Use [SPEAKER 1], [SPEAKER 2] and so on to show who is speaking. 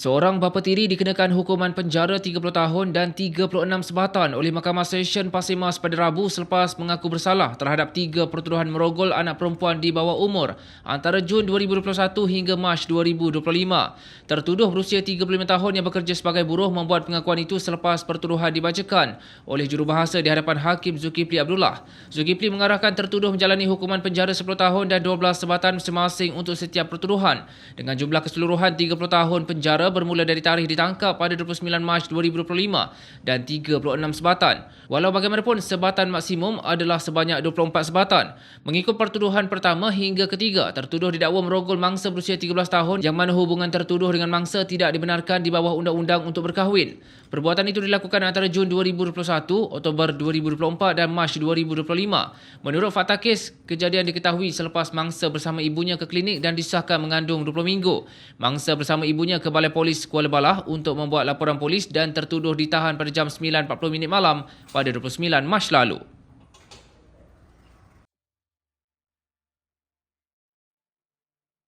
[SPEAKER 1] Seorang bapa tiri dikenakan hukuman penjara 30 tahun dan 36 sebatan oleh Mahkamah Session Pasir Mas pada Rabu selepas mengaku bersalah terhadap tiga pertuduhan merogol anak perempuan di bawah umur antara Jun 2021 hingga Mac 2025. Tertuduh berusia 35 tahun yang bekerja sebagai buruh membuat pengakuan itu selepas pertuduhan dibacakan oleh jurubahasa di hadapan Hakim Zulkifli Abdullah. Zulkifli mengarahkan tertuduh menjalani hukuman penjara 10 tahun dan 12 sebatan masing-masing untuk setiap pertuduhan dengan jumlah keseluruhan 30 tahun penjara bermula dari tarikh ditangkap pada 29 Mac 2025 dan 36 sebatan. Walau bagaimanapun, sebatan maksimum adalah sebanyak 24 sebatan. Mengikut pertuduhan pertama hingga ketiga, tertuduh didakwa merogol mangsa berusia 13 tahun yang mana hubungan tertuduh dengan mangsa tidak dibenarkan di bawah undang-undang untuk berkahwin. Perbuatan itu dilakukan antara Jun 2021, Oktober 2024 dan Mac 2025. Menurut fakta kes, kejadian diketahui selepas mangsa bersama ibunya ke klinik dan disahkan mengandung 20 minggu. Mangsa bersama ibunya ke Balai Polis Kuala Balah untuk membuat laporan polis dan tertuduh ditahan pada jam 9.40 minit malam pada 29 Mac lalu.